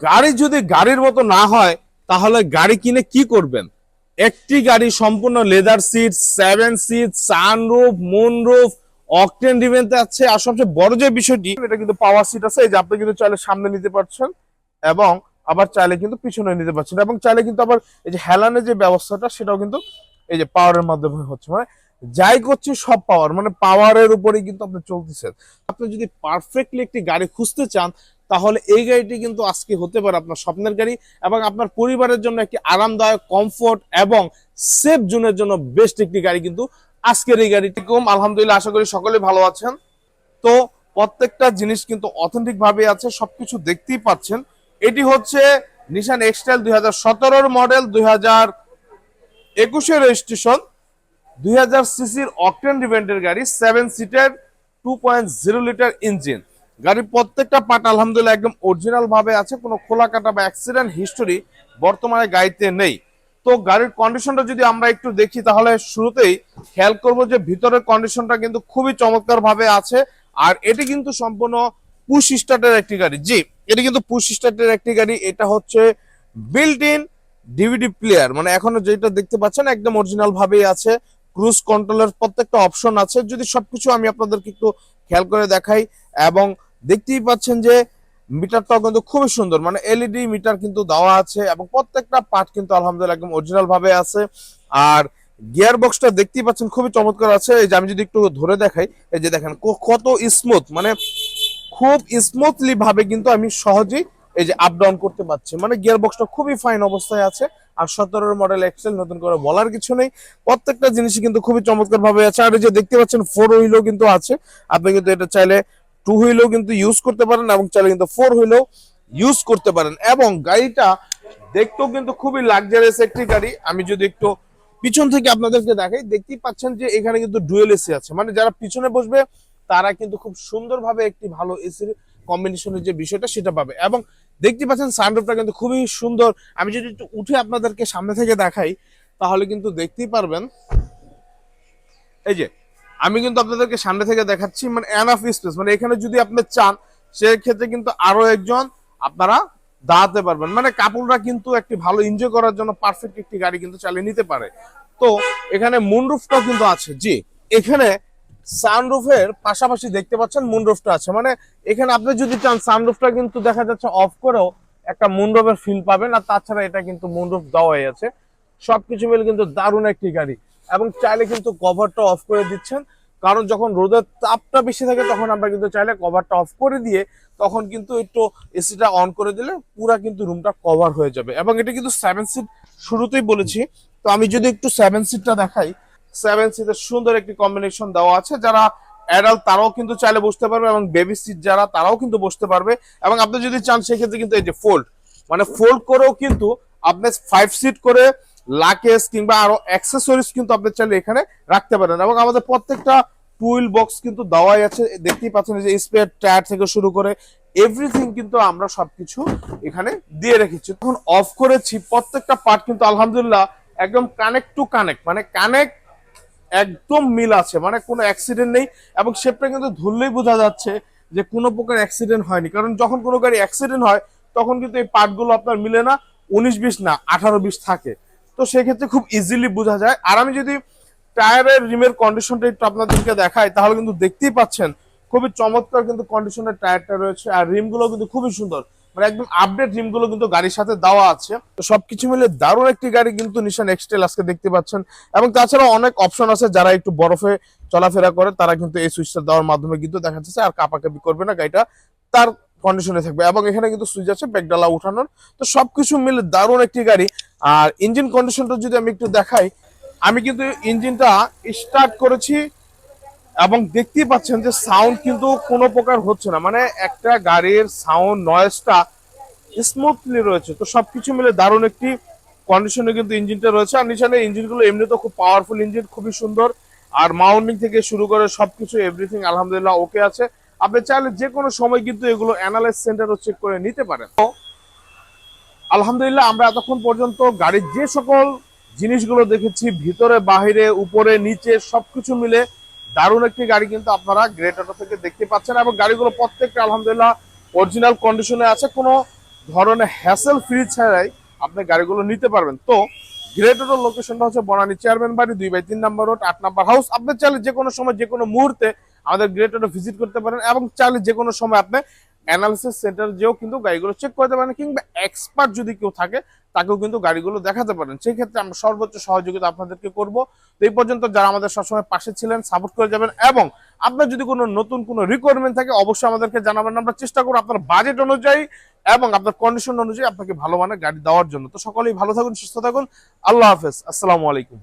গাড়ি যদি গাড়ির মতো না হয়, তাহলে গাড়ি কিনে কি করবেন? একটি গাড়ি সম্পূর্ণ leather seat seven seat sunroof moonroof octane ডিভেন্ট আছে। আর সবচেয়ে বড় যে বিষয়টি, এটা কিন্তু পাওয়ার সিট আছে। এই যে আপনি কিন্তু চাইলে সামনে নিতে পারছেন এবং আবার চাইলে কিন্তু পিছনে নিতে পারছেন এবং চাইলে কিন্তু আবার এই যে হেলানের যে ব্যবস্থাটা, সেটাও কিন্তু এই যে পাওয়ারের মাধ্যমে হচ্ছে। মানে যাই করছি, সব পাওয়ার মানে পাওয়ারের উপরেই কিন্তু আপনি চলতেছেন। আপনি যদি পারফেক্টলি একটি গাড়ি খুঁজতে চান তাহলে এই গাড়িটি কিন্তু আজকে হতে পারে আপনার স্বপ্নের গাড়ি এবং আপনার পরিবারের জন্য একটি আরামদায়ক কমফোর্ট এবং সেফ জোনের জন্য বেস্ট একটি গাড়ি কিন্তু আজকের এই গাড়িটি। কম আলহামদুলিল্লাহ, আশা করি সকলে ভালো আছেন। তো প্রত্যেকটা জিনিস কিন্তু অথেন্টিক ভাবে আছে, সবকিছু দেখতেই পাচ্ছেন। এটি হচ্ছে নিশান এক্সটাইল দুই হাজার মডেল দুই হাজার একুশের রেজিস্ট্রেশন দুই হাজার সিসির অকটেন রিভেন্টের গাড়ি seven seater two point zero liter engine গাড়ির প্রত্যেকটা পার্ট আলহামদুলিল্লাহ একদম অরিজিনাল ভাবে আছে, কোনো খোলা কাটা বা অ্যাক্সিডেন্ট হিস্টোরি বর্তমানে গাড়িতে নেই। তো গাড়ির কন্ডিশনটা যদি আমরা একটু দেখি, তাহলে শুরুতেই খেয়াল করব যে ভিতরের কন্ডিশনটা কিন্তু খুবই চমৎকার ভাবে আছে, আর এটি কিন্তু সম্পূর্ণ পুশ স্টার্টের একটি গাড়ি। জি, এটি কিন্তু পুশ স্টার্টের একটি গাড়ি, এটা হচ্ছে বিল্ট ইন ডিভিডি প্লেয়ার মানে এখনও যেটা দেখতে পাচ্ছেন একদম অরিজিনাল ভাবেই আছে ক্রুজ কন্ট্রোলের প্রত্যেকটা অপশন আছে। যদি সবকিছু আমি আপনাদেরকে একটু খেয়াল করে দেখাই, এবং দেখতেই পাচ্ছেন যে মিটারটাও কিন্তু খুবই সুন্দর। মানে এলইডি মিটার কিন্তু দেওয়া আছে এবং প্রত্যেকটা পার্ট কিন্তু আলহামদুলিল্লাহ একদম অরিজিনাল ভাবে আছে। আর গিয়ার বক্সটা দেখতেই পাচ্ছেন খুবই চমৎকার আছে। এই যে আমি যদি একটু ধরে দেখাই, এই যে দেখেন কত স্মুথ মানে খুব স্মুথলি ভাবে কিন্তু আমি সহজেই এই যে আপ ডাউন করতে পারছি। মানে গিয়ার বক্সটা খুবই ফাইন অবস্থায় আছে। আর সতেরোর মডেল এক্সেল নতুন করে বলার কিছু নেই। প্রত্যেকটা জিনিসই কিন্তু খুবই চমৎকার ভাবে আছে। আর এই যে দেখতে পাচ্ছেন ফোর হুইলও কিন্তু আছে। আপনি কিন্তু এটা চাইলে টু হুইলও কিন্তু ইউজ করতে পারেন এবং চাইলে কিন্তু ফোর হুইলও ইউজ করতে পারেন। এবং গাড়িটা দেখতেও কিন্তু খুবই লাক্সারিয়াস একটি গাড়ি। আমি যদি একটু পিছন থেকে আপনাদেরকে দেখাই, দেখতেই পাচ্ছেন যে এখানে কিন্তু ডুয়েল এসি আছে। মানে যারা পিছনে বসবে, তারা কিন্তু খুব সুন্দরভাবে একটি ভালো এসির কম্বিনেশনের যে বিষয়টা, সেটা পাবে। এবং দেখতে পাচ্ছেন সানরুফটা কিন্তু খুবই সুন্দর। আমি যদি একটু উঠে আপনাদেরকে সামনে থেকে দেখাই, তাহলে কিন্তু দেখতেই পারবেন। এই যে আমি কিন্তু আপনাদেরকে সামনে থেকে দেখাচ্ছি মানে এনাফ স্পেস মানে এখানে যদি আপনি চান, সেক্ষেত্রে কিন্তু আরও একজন আপনারা দাঁড়াতে পারবেন। মানে কাপড়রা কিন্তু একটি ভালো এনজয় করার জন্য পারফেক্ট একটি গাড়ি কিন্তু চালিয়ে নিতে পারে। তো, এখানে মুনরুফটাও কিন্তু আছে। জি, এখানে সানরুফের পাশাপাশি দেখতে পাচ্ছেন মুনরুফটা আছে। মানে এখানে আপনি যদি চান সানরুফটা কিন্তু দেখা যাচ্ছে অফ করেও একটা মুনরুফের ফিল পাবেন। আর তাছাড়া এটা কিন্তু মুনরুফ দেওয়াই আছে। সবকিছু মিলে কিন্তু দারুণ একটি গাড়ি। এবং চাইলে কিন্তু কভারটা অফ করে দিচ্ছেন। কারণ যখন রোদের তাপটা বেশি থাকে, তখন আমরা কিন্তু চাইলে কভারটা অফ করে দিয়ে তখন কিন্তু একটু এসিটা অন করে দিলে পুরা কিন্তু রুমটা কভার হয়ে যাবে। এবং এটা কিন্তু সেভেন সিট শুরুতেই বলেছি। তো আমি যদি একটু সেভেন সিটটা দেখাই সেভেন সিটের সুন্দর একটি কম্বিনেশন দেওয়া আছে। যারা অ্যাডাল্ট তারাও কিন্তু চাইলে বসতে পারবে এবং বেবি সিট যারা, তারাও কিন্তু বসতে পারবে। এবং আপনি যদি চান, সেক্ষেত্রে কিন্তু এই যে ফোল্ড মানে ফোল্ড করেও কিন্তু আপনি ফাইভ সিট করে লাকেজ কিংবা আরও অ্যাক্সেসরিজ কিন্তু আপনি চাইলে এখানে রাখতে পারেন। এবং আমাদের প্রত্যেকটা টুইল বক্স কিন্তু দেওয়াই আছে। দেখতেই পাচ্ছেন যে স্পেয়ার টায়ার থেকে শুরু করে এভরিথিং কিন্তু আমরা সবকিছু এখানে দিয়ে রেখেছি। তখন অফ করেছি। প্রত্যেকটা পার্ট কিন্তু আলহামদুলিল্লাহ একদম কানেক্ট টু কানেক্ট মানে কানেক্ট একদম মিল আছে মানে কোনো অ্যাক্সিডেন্ট নেই। এবং শেপটা কিন্তু ধরলেই বোঝা যাচ্ছে যে কোনো প্রকার অ্যাক্সিডেন্ট হয়নি। কারণ যখন কোনো গাড়ি অ্যাক্সিডেন্ট হয়, তখন কিন্তু এই পার্টগুলো আপনার মিলে না। উনিশ বিশ না, আঠারো বিশ থাকে। তো সেক্ষেত্রে খুব ইজিলি বোঝা যায়। আর আমি যদি টায়ারের রিমের কন্ডিশনটা একটু আপনাদেরকে দেখাই, তাহলে কিন্তু দেখতেই পাচ্ছেন খুবই চমৎকার কিন্তু কন্ডিশনের টায়ারটা রয়েছে আর রিমগুলো কিন্তু খুবই সুন্দর। মানে একদম আপডেট রিমগুলো কিন্তু গাড়ির সাথে দেওয়া আছে। তো সবকিছু মিলে দারুণ একটি গাড়ি কিন্তু নিশান এক্সটেল আজকে দেখতে পাচ্ছেন। এবং তাছাড়া অনেক অপশন আছে যারা একটু বরফে চলাফেরা করে, তারা কিন্তু এই সুইচটা দেওয়ার মাধ্যমে কিন্তু দেখা যাচ্ছে আর কাপাকাপি করবে না গাড়িটা। তার কন্ডিশনে থাকবে। এবং এখানে কিন্তু সুইচ আছে ব্যাকডালা উঠানোর। তো সবকিছু মিলে দারুণ একটি গাড়ি। আর ইঞ্জিন কন্ডিশনটা যদি আমি একটু দেখাই, আমি কিন্তু ইঞ্জিনটা স্টার্ট করেছি এবং দেখতেই পাচ্ছেন যে সাউন্ড কিন্তু কোনো প্রকার হচ্ছে না। মানে একটা গাড়ির সাউন্ড নয়েজটা স্মুথলি রয়েছে। তো সবকিছু মিলে দারুণ একটি কন্ডিশনে কিন্তু ইঞ্জিনটা রয়েছে। আর নিশানে ইঞ্জিনগুলো এমনি তো খুব পাওয়ারফুল ইঞ্জিন খুবই সুন্দর। আর মাউন্টিং থেকে শুরু করে সবকিছু এভরিথিং আলহামদুলিল্লাহ ওকে আছে। আপনি চাইলে যে কোনো সময় কিন্তু এগুলো অ্যানালাইজ সেন্টারও চেক করে নিতে পারেন। তো, আলহামদুলিল্লাহ আমরা এতক্ষণ পর্যন্ত গাড়ির যে সকল জিনিসগুলো দেখেছি, ভিতরে, বাহিরে, উপরে, নিচে সবকিছু মিলে দারুণ একটি গাড়ি কিন্তু আপনারা গ্রেট অটো থেকে দেখতে পাচ্ছেন এবং গাড়িগুলো প্রত্যেকটা আলহামদুলিল্লাহ অরিজিনাল কন্ডিশনে আছে, কোনো ধরনের হ্যাসেল ফ্রি ছাড়াই আপনি গাড়িগুলো নিতে পারবেন। তো গ্রেটার লোকেশনটা হচ্ছে বনানী চেয়ারম্যান বাড়ি, দুই বাই তিন নাম্বার রোড আট নাম্বার হাউস আপনি চাইলে যে কোনো সময়, যে কোনো মুহূর্তে আমাদের গ্রেটারে ভিজিট করতে পারেন এবং চাইলে যে কোনো সময় আপনি অ্যানালিসিস সেন্টার যেও কিন্তু গাড়িগুলো চেক করতে পারেন কিংবা এক্সপার্ট যদি কেউ থাকে, তাকেও কিন্তু গাড়িগুলো দেখাতে পারেন। সেই ক্ষেত্রে আমরা সর্বোচ্চ সহযোগিতা আপনাদেরকে করব। তো এই পর্যন্ত যারা আমাদের সবসময় পাশে ছিলেন সাপোর্ট করে যাবেন এবং আপনার যদি কোনো নতুন কোনো রিকোয়ারমেন্ট থাকে, অবশ্যই আমাদেরকে জানাবেন। আমরা চেষ্টা করব আপনার বাজেট অনুযায়ী এবং আপনার কন্ডিশন অনুযায়ী আপনাকে ভালো মানের গাড়ি দেওয়ার জন্য। তো সকলেই ভালো থাকুন, সুস্থ থাকুন। আল্লাহ হাফেজ। আসসালামু আলাইকুম।